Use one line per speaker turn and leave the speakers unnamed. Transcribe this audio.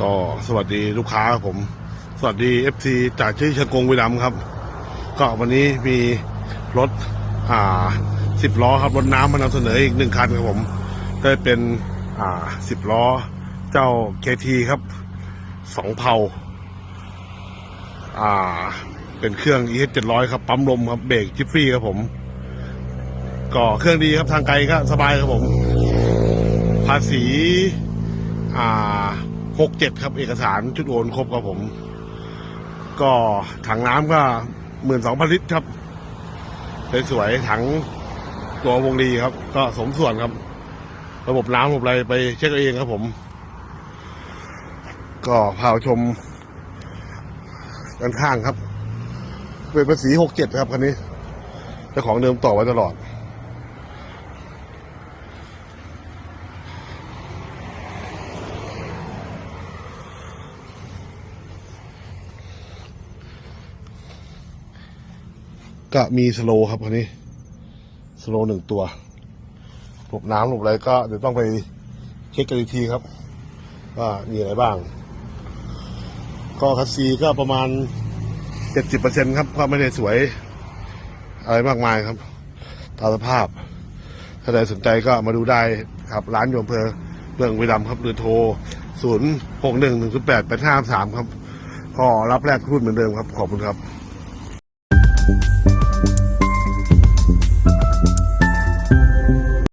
ก็สวัสดีลูกค้าครับผม สวัสดี FC จากชื่อเชงกงวิลัมครับ ก็วันนี้มีรถอ่าสิบล้อครับรถน้ำมานำเสนออีกหนึ่งคันครับผมก็เป็นอ่าสิบล้อ เจ้าเคทีครับสองเผาอ่า เป็นเครื่อง EH 700ครับ ปั๊มลมครับเบรกจิฟฟี่ครับผม ก็เครื่องดีครับทางไกลก็สบายครับผม ภาษี อ่า หกเจ็ดครับเอกสารชุดโอนครบครับผม ก็ถังน้ำก็หมื่นสองพันลิตรครับสวยๆถังตัววงดีครับ ก็สมส่วนครับ ระบบน้ำระบบอะไรไปเช็คเองครับผม ก็พาชมด้านข้างครับ เป็นภาษีหกเจ็ดครับคันนี้เจ้าของเดิมต่อไว้ตลอด ก็มีสโลครับคันนี้สโลหนึ่งตัวหลบน้ำหลบอะไรก็เดี๋ยวต้องไปเช็คกันอีกทีครับ ว่ามีอะไรบ้าง ก็คัสซีก็ประมาณเจ็ดสิบเปอร์เซ็นครับก็ไม่ได้สวย อะไรมากมายครับ ตามสภาพ ถ้าใครสนใจก็มาดูได้ครับร้านโยมเพอเมืองวิลัมครับ หรือโทรศูนย์หกหนึ่งหนึ่งแปดแปดห้าสามครับก็รับแรกรุ่นเหมือนเดิมครับ ขอบคุณครับ Thank you.